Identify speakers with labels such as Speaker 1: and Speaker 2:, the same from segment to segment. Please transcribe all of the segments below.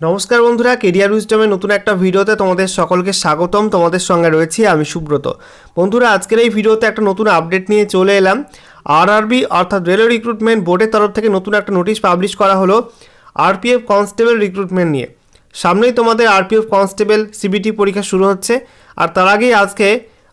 Speaker 1: নমস্কার বন্ধুরা কেরিয়ার উইজডমের নতুন একটা ভিডিওতে তোমাদের সকলকে স্বাগতম। তোমাদের সঙ্গে রয়েছি আমি সুব্রত। বন্ধুরা, আজকের এই ভিডিওতে একটা নতুন আপডেট নিয়ে চলে এলাম। আরআরবি অর্থাৎ রেলওয়ে রিক্রুটমেন্ট বোর্ডের তরফ থেকে নতুন একটা নোটিশ পাবলিশ করা হলো আরপিএফ কনস্টেবল রিক্রুটমেন্ট নিয়ে। সামনেই তোমাদের আরপিএফ কনস্টেবল সিবিটি পরীক্ষা শুরু হচ্ছে। আর তার আগেই আজকে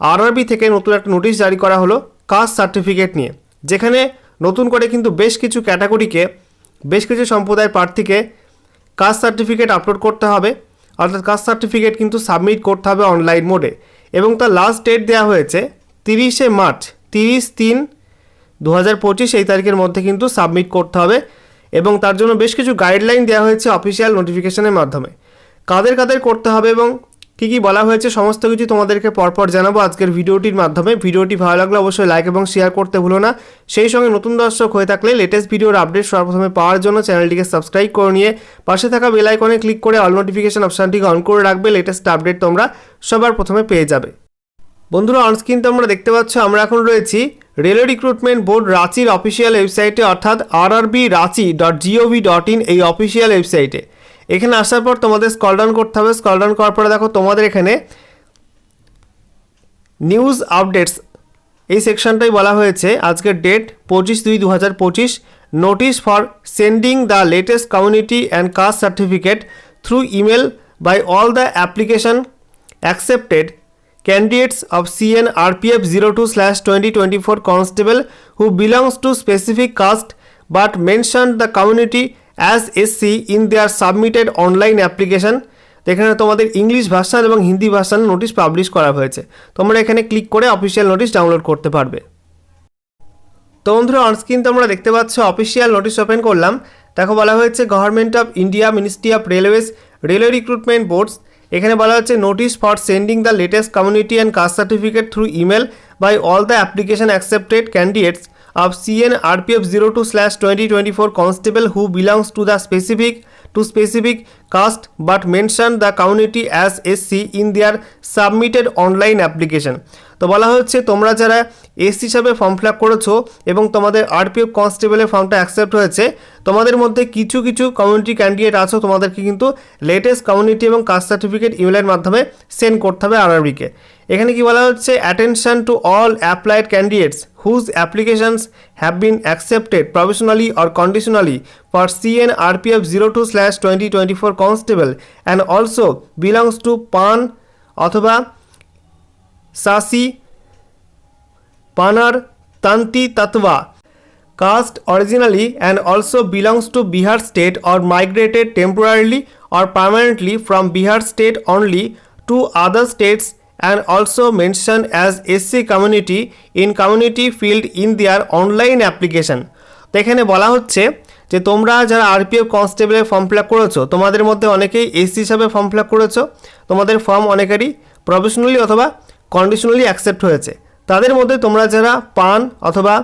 Speaker 1: আরআরবি থেকে নতুন একটা নোটিশ জারি করা হলো কাস্ট সার্টিফিকেট নিয়ে। যেখানে নতুন করে কিন্তু বেশ কিছু ক্যাটাগরিকে বেশ কিছু সম্প্রদায়ের প্রার্থীকে কাস্ট সার্টিফিকেট আপলোড করতে হবে। অর্থাৎ কাস্ট সার্টিফিকেট কিন্তু সাবমিট করতে হবে অনলাইন মোডে। এবং তার লাস্ট ডেট দেওয়া হয়েছে তিরিশে মার্চ, তিরিশ তিন দু হাজার পঁচিশ, এই তারিখের মধ্যে কিন্তু সাবমিট করতে হবে। এবং তার জন্য বেশ কিছু গাইডলাইন দেওয়া হয়েছে অফিসিয়াল নোটিফিকেশনের মাধ্যমে। কাদের কাদের করতে হবে এবং কী কী বলা হয়েছে, সমস্ত কিছু তোমাদেরকে পরপর জানাব আজকের ভিডিওটির মাধ্যমে। ভিডিওটি ভালো লাগলে অবশ্যই লাইক এবং শেয়ার করতে ভুলো না। সেই সঙ্গে নতুন দর্শক হয়ে থাকলে লেটেস্ট ভিডিওর আপডেট সর্বপ্রথমে পাওয়ার জন্য চ্যানেলটিকে সাবস্ক্রাইব করে নিয়ে পাশে থাকা বেল আইকনে ক্লিক করে অল নোটিফিকেশন অপশানটিকে অন করে রাখবে লেটেস্ট আপডেট তোমরা সবার প্রথমে পেয়ে যাবে। বন্ধুরা অনস্ক্রিন তোমরা দেখতে পাচ্ছ, আমরা এখন রয়েছি রেলওয়ে রিক্রুটমেন্ট বোর্ড রাঁচির অফিসিয়াল ওয়েবসাইটে অর্থাৎ RRB Ranchi dot gov dot in এই অফিসিয়াল ওয়েবসাইটে এখানে আসার পর তোমাদের স্কল ডাউন করতে হবে। স্কল ডাউন করার পরে দেখো তোমাদের এখানে নিউজ আপডেটস এই সেকশনটাই বলা হয়েছে। আজকের ডেট পঁচিশ দুই দু হাজার পঁচিশ notice for sending the latest community and caste certificate through email by all the application accepted candidates of CN candidates of CN RPF 02 slash 2024 constable who belongs to specific caste but mentioned the community as SC in their submitted online application, এখানে তোমাদের English version এবং Hindi version notice publish করা হয়েছে। তোমরা এখানে click করে official notice download করতে পারবে। তো বন্ধুরা অনস্ক্রিন তোমরা দেখতে পাচ্ছ অফিসিয়াল নোটিশ ওপেন করলাম। দেখো, বলা হয়েছে government of India ministry of railways railway recruitment boards এখানে বলা হচ্ছে notice for sending the latest community and caste certificate through email by all the application accepted candidates of CN RPF 02 slash 2024 constable who belongs to the specific to specific caste but mention the community as SC in their submitted online application তো বলা হচ্ছে তোমরা যারা SC হিসাবে form fill up করেছ এবং তোমাদের RPF কনস্টেবলের ফর্মটা অ্যাকসেপ্ট হয়েছে, তোমাদের মধ্যে কিছু কিছু কমিউনিটি ক্যান্ডিডেট আছো, তোমাদেরকে কিন্তু লেটেস্ট কমিউনিটি এবং কাস্ট সার্টিফিকেট ইমেলের মাধ্যমে সেন্ড করতে হবে আরআরবিকে এখানে কি বলা হচ্ছে? Attention to all applied candidates whose applications have been accepted professionally or conditionally for CN RPF zero two slash twenty twenty four constable and also belongs to Pan অথবা Sawasi Panr Tanti Tatwa caste originally and also belongs to Bihar state or migrated temporarily or permanently from Bihar state only to other states and also mention as SC community in community field in their online application তো এখানে বলা হচ্ছে যে তোমরা যারা RPF কনস্টেবলে form fill up করেছ, তোমাদের মধ্যে অনেকেই এসসি হিসাবে ফর্ম ফিল আপ করেছ। তোমাদের ফর্ম অনেকেরই প্রফেশনালি অথবা কন্ডিশনালি অ্যাকসেপ্ট হয়েছে। তাদের মধ্যে তোমরা যারা পান অথবা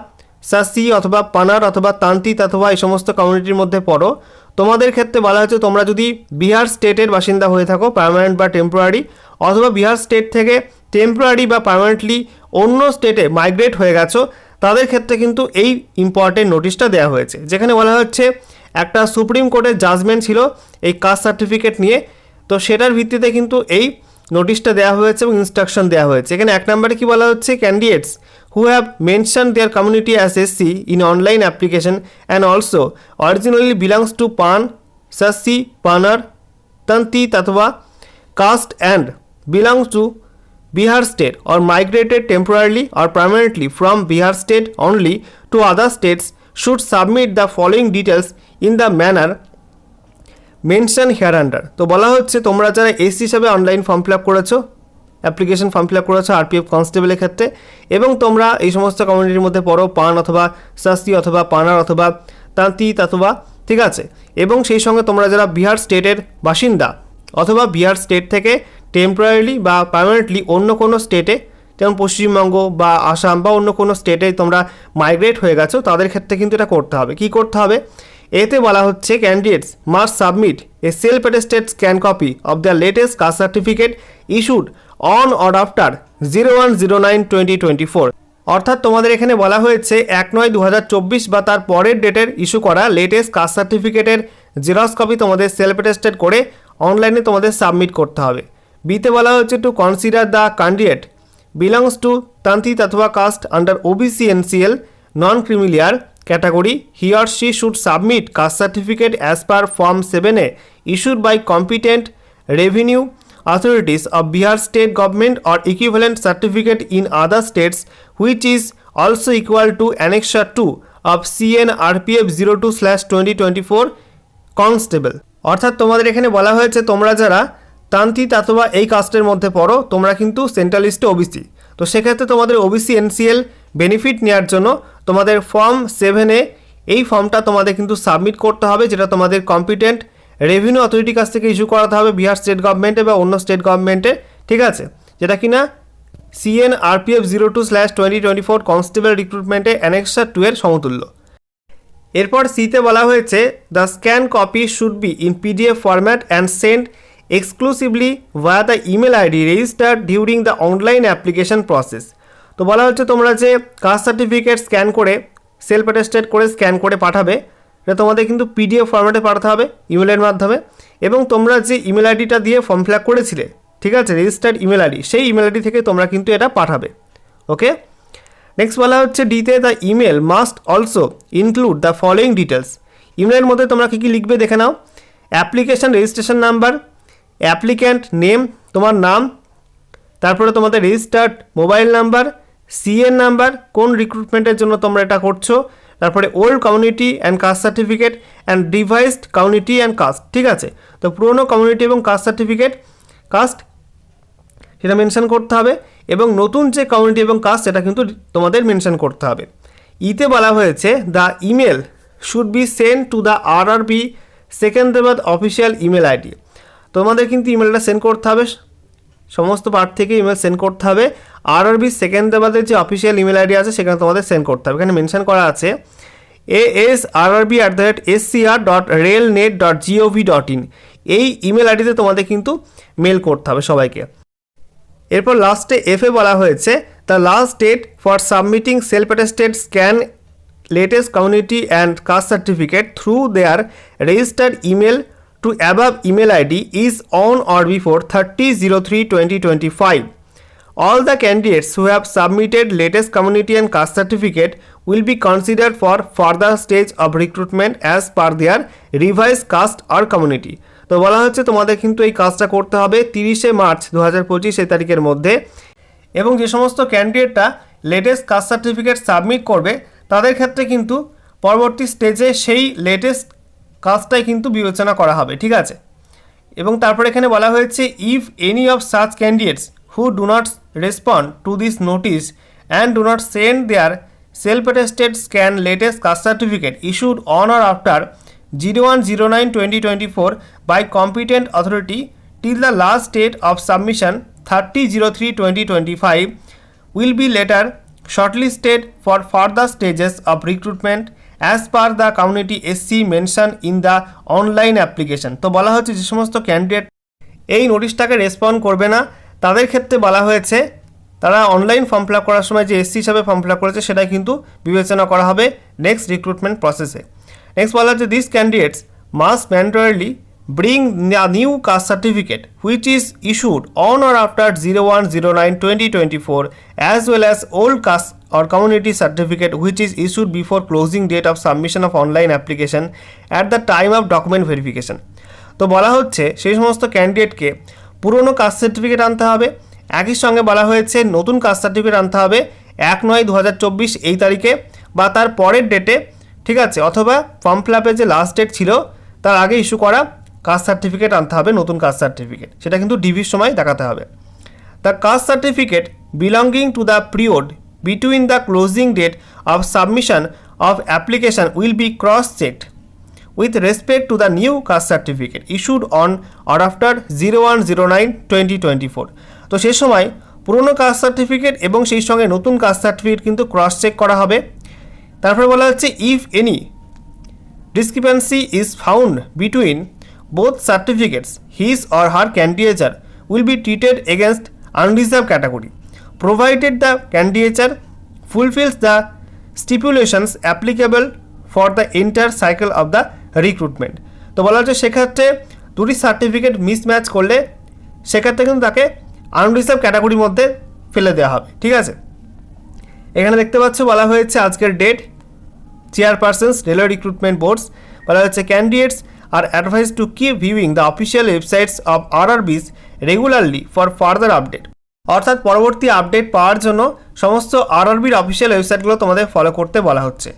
Speaker 1: সাসি অথবা পানার অথবা তান্তিত অথবা এই সমস্ত কমিউনিটির মধ্যে পড়ো, তোমাদের ক্ষেত্রে বলা হচ্ছে তোমরা যদি বিহার স্টেটের বাসিন্দা হয়ে থাকো পার্মানেন্ট বা টেম্পোরারি অথবা বিহার স্টেট থেকে টেম্পোরারি বা পার্মানেন্টলি অন্য স্টেটে মাইগ্রেট হয়ে গেছো, তাদের ক্ষেত্রে কিন্তু এই ইম্পর্টেন্ট নোটিশটা দেওয়া হয়েছে। যেখানে বলা হচ্ছে একটা সুপ্রিম কোর্টের জাজমেন্ট ছিল এই কাস্ট সার্টিফিকেট নিয়ে। তো সেটার ভিত্তিতে কিন্তু এই নোটিশটা দেওয়া হয়েছে এবং ইনস্ট্রাকশন দেওয়া হয়েছে। এখানে এক নম্বরে কি বলা হচ্ছে? Candidates who have mention their community as S C in online application and also originally belongs to Pan C Panr Tanti তথবা caste and belongs to Bihar state or migrated temporarily or permanently from Bihar state only to other states should submit the following details in the manner mention hereunder তো বলা হচ্ছে তোমরা যারা SC হিসাবে online form fill up করেছ application form fill up করেছ RPF কনস্টেবলের ক্ষেত্রে, এবং তোমরা এই সমস্ত কমিউনিটির মধ্যে পড়ো পান অথবা সাস্তি অথবা পানার অথবা তান্তিত অথবা, ঠিক আছে? এবং সেই সঙ্গে তোমরা যারা বিহার স্টেটের বাসিন্দা অথবা বিহার স্টেট থেকে টেম্পোরারিলি বা পারমানেন্টলি অন্য কোনো স্টেটে, যেমন পশ্চিমবঙ্গ বা আসাম বা অন্য কোনো স্টেটে তোমরা মাইগ্রেট হয়ে গেছো, তাদের ক্ষেত্রে কিন্তু এটা করতে হবে। কি করতে হবে? এতে বলা হচ্ছে candidates must submit a self attested scan copy of the latest caste certificate issued on or after zero one zero nine twenty twenty four অর্থাৎ তোমাদের এখানে বলা হয়েছে এক নয় দু হাজার চব্বিশ বা তার পরের ডেটের ইস্যু করা লেটেস্ট কাস্ট সার্টিফিকেটের জেরক্স কপি তোমাদের সেলফ অ্যাটেস্টেড করে অনলাইনে তোমাদের সাবমিট করতে হবে। বিতে বলা হচ্ছে to consider the candidate belongs to Tanti Tatwa caste category here she should submit caste certificate as per form সেভেনে issued by competent revenue authorities of Bihar state government or equivalent certificate in other states which is also equal to annexure two of CN R P F zero two slash twenty twenty four constable অর্থাৎ তোমাদের এখানে বলা হয়েছে, তোমরা যারা তান্তি তাতবা এই কাস্টের মধ্যে পড়ো, তোমরা কিন্তু সেন্ট্রালিস্টে ওবিসি। তো সেক্ষেত্রে তোমাদের ওবিসি, এনসিএল বেনিফিট নেওয়ার জন্য তোমাদের ফর্ম সেভেনে এই ফর্মটা তোমাদের কিন্তু সাবমিট করতে হবে, যেটা তোমাদের কম্পিটেন্ট রেভিনিউ অথরিটির কাছ থেকে ইস্যু করাতে হবে বিহার স্টেট গভর্নমেন্টে বা অন্য স্টেট গভর্নমেন্টে ঠিক আছে? যেটা কিনা CN RPF zero two slash twenty twenty four constable রিক্রুটমেন্টে annexure two এর সমতুল্য। এরপর সিতে বলা হয়েছে the scan copy should be in PDF format and send exclusively via the email ID registered during the online application process তো বলা হচ্ছে তোমরা যে কাস্ট সার্টিফিকেট স্ক্যান করে সেলফ অ্যাটেস্টেড করে স্ক্যান করে পাঠাবে, এটা তোমাদের কিন্তু পিডিএফ ফরম্যাটে পাঠাতে হবে ইমেলের মাধ্যমে, এবং তোমরা যে ইমেল আইডিটা দিয়ে ফর্ম ফিল করেছিলে, ঠিক আছে রেজিস্টার্ড ইমেল আইডি সেই ইমেল আইডি থেকে তোমরা কিন্তু এটা পাঠাবে ওকে নেক্সট বলা হচ্ছে ডিতে the email must also include the following details ইমেলের মধ্যে তোমরা কী কী লিখবে দেখে নাও। Application registration number applicant name তোমার নাম, তারপরে তোমাদের registered mobile number CN number কোন রিক্রুটমেন্টের জন্য তোমরা এটা করছ, তারপরে old community and caste certificate and devised community and caste ঠিক আছে? তো পুরনো কমিউনিটি এবং কাস্ট সার্টিফিকেট কাস্ট সেটা মেনশন করতে হবে, এবং নতুন যে কমিউনিটি এবং কাস্ট সেটা কিন্তু তোমাদের মেনশন করতে হবে। ইতে বলা হয়েছে the email should be send to the R R B Secunderabad official email ID তোমাদের কিন্তু ইমেলটা সেন্ড করতে হবে সমস্ত পার্ট থেকে ইমেল সেন্ড করতে হবে। আর আর বি সেকেন্দ্রাবাদের যে অফিসিয়াল ইমেল আইডি আছে, সেখানে তোমাদের সেন্ড করতে হবে। এখানে মেনশন করা আছে A S R R B at the rate S C R dot rail net dot gov dot in এই ইমেল আইডিতে তোমাদের কিন্তু মেল করতে হবে সবাইকে। এরপর লাস্টে এফে বলা হয়েছে the last date for submitting self attested scan latest community and caste certificate through their registered email on or before thirty zero three twenty twenty five All the candidates who have submitted latest community and caste certificate will be considered for further stage of recruitment as per their revised caste or community. তো বলা হচ্ছে তোমাদের কিন্তু এই কাজটা করতে হবে তিরিশে মার্চ দু হাজার পঁচিশ এই তারিখের মধ্যে এবং যে সমস্ত ক্যান্ডিডেটটা লেটেস্ট কাস্ট সার্টিফিকেট সাবমিট করবে তাদের ক্ষেত্রে কিন্তু পরবর্তী স্টেজে সেই লেটেস্ট কাজটাই কিন্তু বিবেচনা করা হবে, ঠিক আছে? এবং তারপর এখানে বলা হয়েছে if any of such candidates who do not respond to this notice and do not send their self attested scan latest caste certificate issued on or after zero one zero nine twenty twenty four by competent authority till the last date of submission thirty zero three twenty twenty five will be later shortlisted for further stages of recruitment as per the community SC mention in the online application তো বলা হচ্ছে যে সমস্ত candidate এই নোটিশটাকে respond করবে না। তাদের ক্ষেত্রে বলা হয়েছে, তারা অনলাইন ফর্ম ফিল করার সময় যে এসসি হিসাবে ফর্ম ফিল করেছে সেটা কিন্তু বিবেচনা করা হবে নেক্সট রিক্রুটমেন্ট প্রসেসে নেক্সট বলা হচ্ছে this candidates must mandatorily bring the new caste certificate which is issued on or after zero one zero nine twenty twenty four as well as old caste or community certificate which is issued before closing date of submission of online application at the time of document verification তো বলা হচ্ছে, সেই সমস্ত ক্যান্ডিডেটকে পুরনো caste certificate আনতে হবে। একই সঙ্গে বলা হয়েছে, নতুন কাস্ট সার্টিফিকেট আনতে হবে এক নয় দু হাজার চব্বিশ এই তারিখে বা তার পরের ডেটে ঠিক আছে? অথবা ফর্ম ফিল যে লাস্ট ডেট ছিল, তার আগে ইস্যু করা। কাস্ট সার্টিফিকেট আনতে হবে, নতুন কাস্ট সার্টিফিকেট। সেটা কিন্তু ডিভির সময় দেখাতে হবে। The caste certificate belonging to the period between the closing date of submission of application will be cross checked with respect to the new caste certificate issued on or after zero one zero nine twenty twenty four তো সে সময় পুরনো caste certificate এবং সেই সঙ্গে নতুন caste certificate কিন্তু cross check করা হবে। তারপরে বলা হচ্ছে if any discrepancy is found between both certificates, his or her candidature will be treated against unreserved category, provided the candidature fulfills the stipulations applicable for the entire cycle of the recruitment. তো বলা হচ্ছে সেক্ষেত্রে দুটি certificate mismatch করলে সেক্ষেত্রে কিন্তু তাকে unreserved ক্যাটাগরির মধ্যে ফেলে দেওয়া হবে ঠিক আছে এখানে দেখতে পাচ্ছ বলা হয়েছে আজকের date chairpersons railway recruitment boards বলা হচ্ছে candidates are advise to keep viewing the official websites of RRBs regularly for further update অর্থাৎ পরবর্তী আপডেট পাওয়ার জন্য সমস্ত আরআরবির অফিসিয়াল ওয়েবসাইটগুলো তোমাদের ফলো করতে বলা হচ্ছে।